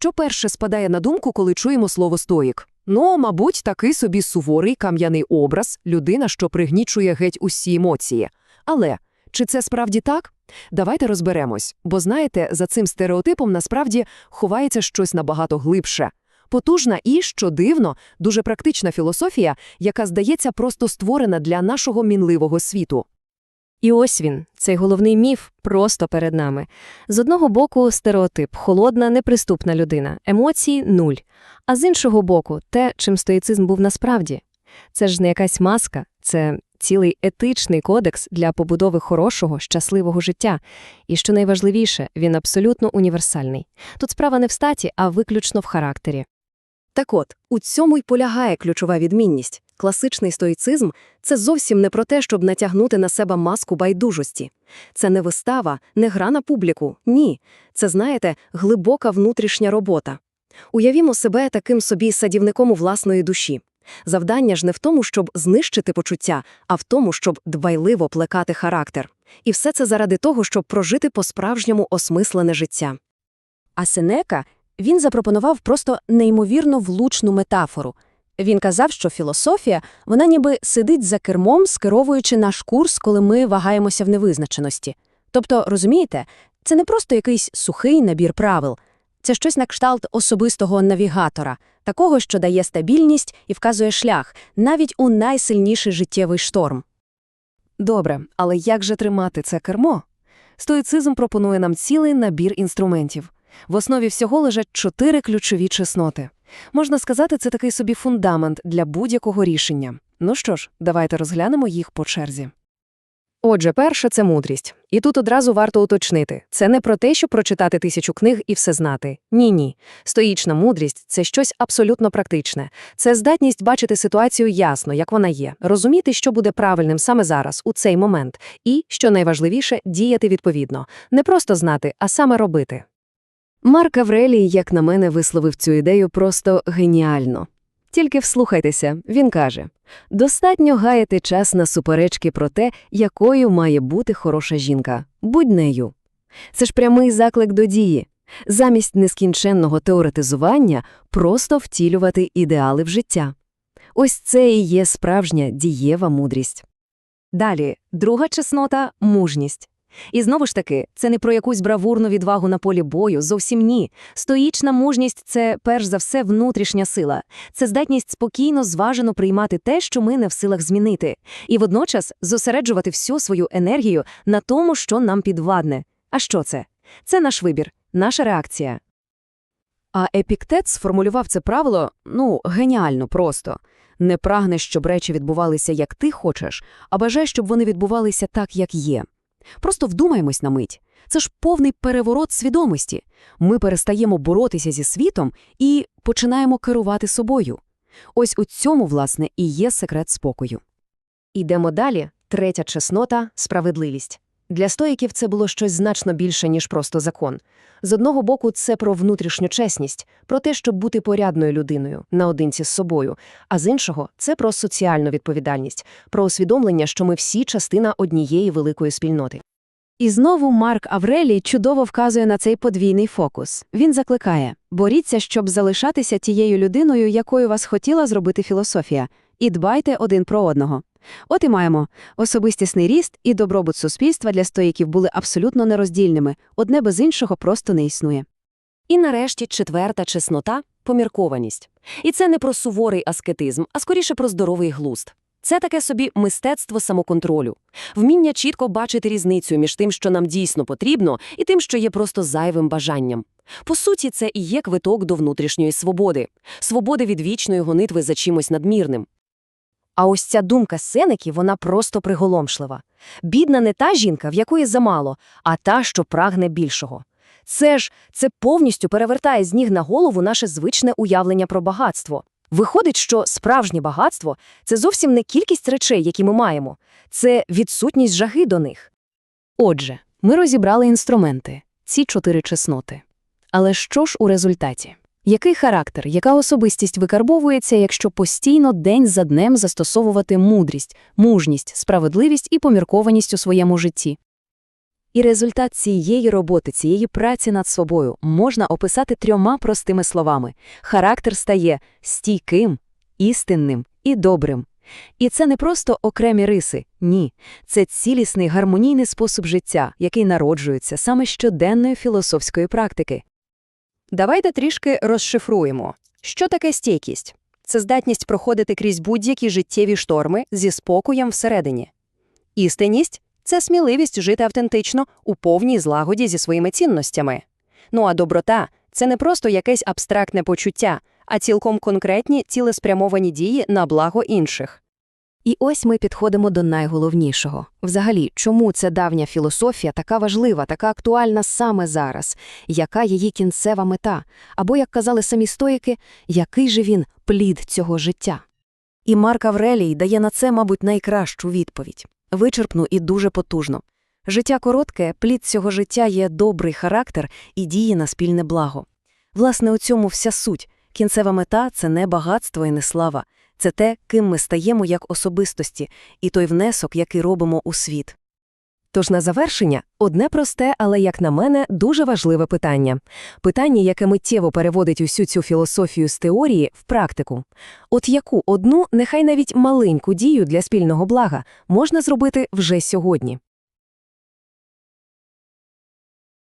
Що перше спадає на думку, коли чуємо слово стоїк? Ну, мабуть, такий собі суворий кам'яний образ, людина, що пригнічує геть усі емоції. Але чи це справді так? Давайте розберемось, бо знаєте, за цим стереотипом насправді ховається щось набагато глибше. Потужна і, що дивно, дуже практична філософія, яка, здається, просто створена для нашого мінливого світу. І ось він, цей головний міф, просто перед нами. З одного боку, стереотип, холодна, неприступна людина, емоції нуль. А з іншого боку, те, чим стоїцизм був насправді. Це ж не якась маска, це цілий етичний кодекс для побудови хорошого, щасливого життя. І що найважливіше, він абсолютно універсальний. Тут справа не в статі, а виключно в характері. Так от, у цьому й полягає ключова відмінність. Класичний стоїцизм – це зовсім не про те, щоб натягнути на себе маску байдужості. Це не вистава, не гра на публіку, ні. Це, знаєте, глибока внутрішня робота. Уявімо себе таким собі садівником у власної душі. Завдання ж не в тому, щоб знищити почуття, а в тому, щоб дбайливо плекати характер. І все це заради того, щоб прожити по-справжньому осмислене життя. А Сенека він запропонував просто неймовірно влучну метафору. Він казав, що філософія, вона ніби сидить за кермом, скеровуючи наш курс, коли ми вагаємося в невизначеності. Тобто, розумієте, це не просто якийсь сухий набір правил, це щось на кшталт особистого навігатора, такого, що дає стабільність і вказує шлях, навіть у найсильніший життєвий шторм. Добре, але як же тримати це кермо? Стоїцизм пропонує нам цілий набір інструментів. В основі всього лежать чотири ключові чесноти. Можна сказати, це такий собі фундамент для будь-якого рішення. Ну що ж, давайте розглянемо їх по черзі. Отже, перше – це мудрість. І тут одразу варто уточнити. Це не про те, щоб прочитати тисячу книг і все знати. Ні-ні. Стоїчна мудрість – це щось абсолютно практичне. Це здатність бачити ситуацію ясно, як вона є, розуміти, що буде правильним саме зараз, у цей момент, і, що найважливіше, діяти відповідно. Не просто знати, а саме робити. Марк Аврелій, як на мене, висловив цю ідею просто геніально. Тільки вслухайтеся, він каже достатньо гаяти час на суперечки про те, якою має бути хороша жінка. Будь нею. Це ж прямий заклик до дії. Замість нескінченного теоретизування просто втілювати ідеали в життя. Ось це і є справжня дієва мудрість. Далі, друга чеснота мужність. І знову ж таки, це не про якусь бравурну відвагу на полі бою, зовсім ні. Стоїчна мужність це перш за все внутрішня сила, це здатність спокійно, зважено приймати те, що ми не в силах змінити, і водночас зосереджувати всю свою енергію на тому, що нам підвладне. А що це? Це наш вибір, наша реакція. А епіктет сформулював це правило, ну, геніально просто. Не прагне, щоб речі відбувалися як ти хочеш, а бажай, щоб вони відбувалися так, як є. Просто вдумаємось на мить. Це ж повний переворот свідомості. Ми перестаємо боротися зі світом і починаємо керувати собою. Ось у цьому, власне, і є секрет спокою. Ідемо далі. Третя чеснота справедливість. Для стоїків це було щось значно більше, ніж просто закон. З одного боку, це про внутрішню чесність, про те, щоб бути порядною людиною, наодинці з собою, а з іншого це про соціальну відповідальність, про усвідомлення, що ми всі частина однієї великої спільноти. І знову Марк Аврелій чудово вказує на цей подвійний фокус. Він закликає боріться, щоб залишатися тією людиною, якою вас хотіла зробити філософія, і дбайте один про одного. От і маємо особистісний ріст і добробут суспільства для стоїків були абсолютно нероздільними, одне без іншого просто не існує. І нарешті четверта чеснота поміркованість. І це не про суворий аскетизм, а скоріше про здоровий глузд. Це таке собі мистецтво самоконтролю, вміння чітко бачити різницю між тим, що нам дійсно потрібно, і тим, що є просто зайвим бажанням. По суті, це і є квиток до внутрішньої свободи, свободи від вічної гонитви за чимось надмірним. А ось ця думка Сенеки, вона просто приголомшлива. Бідна не та жінка, в якої замало, а та, що прагне більшого. Це ж це повністю перевертає з ніг на голову наше звичне уявлення про багатство. Виходить, що справжнє багатство це зовсім не кількість речей, які ми маємо, це відсутність жаги до них. Отже, ми розібрали інструменти, ці чотири чесноти. Але що ж у результаті? Який характер, яка особистість викарбовується, якщо постійно день за днем застосовувати мудрість, мужність, справедливість і поміркованість у своєму житті? І результат цієї роботи, цієї праці над собою можна описати трьома простими словами. Характер стає стійким, істинним і добрим. І це не просто окремі риси, ні. Це цілісний гармонійний спосіб життя, який народжується саме щоденної філософської практики. Давайте трішки розшифруємо. Що таке стійкість? Це здатність проходити крізь будь-які життєві шторми зі спокоєм всередині. Істинність – це сміливість жити автентично у повній злагоді зі своїми цінностями. Ну а доброта – це не просто якесь абстрактне почуття, а цілком конкретні цілеспрямовані дії на благо інших. І ось ми підходимо до найголовнішого. Взагалі, чому ця давня філософія така важлива, така актуальна саме зараз? Яка її кінцева мета? Або, як казали самі стоїки, який же він плід цього життя? І Марк Аврелій дає на це, мабуть, найкращу відповідь. Вичерпну і дуже потужно. Життя коротке, плід цього життя є добрий характер і дії на спільне благо. Власне, у цьому вся суть. Кінцева мета – це не багатство і не слава. Це те, ким ми стаємо як особистості, і той внесок, який робимо у світ. Тож на завершення одне просте, але, як на мене, дуже важливе питання. Питання, яке миттєво переводить усю цю філософію з теорії в практику. От яку одну, нехай навіть маленьку дію для спільного блага можна зробити вже сьогодні?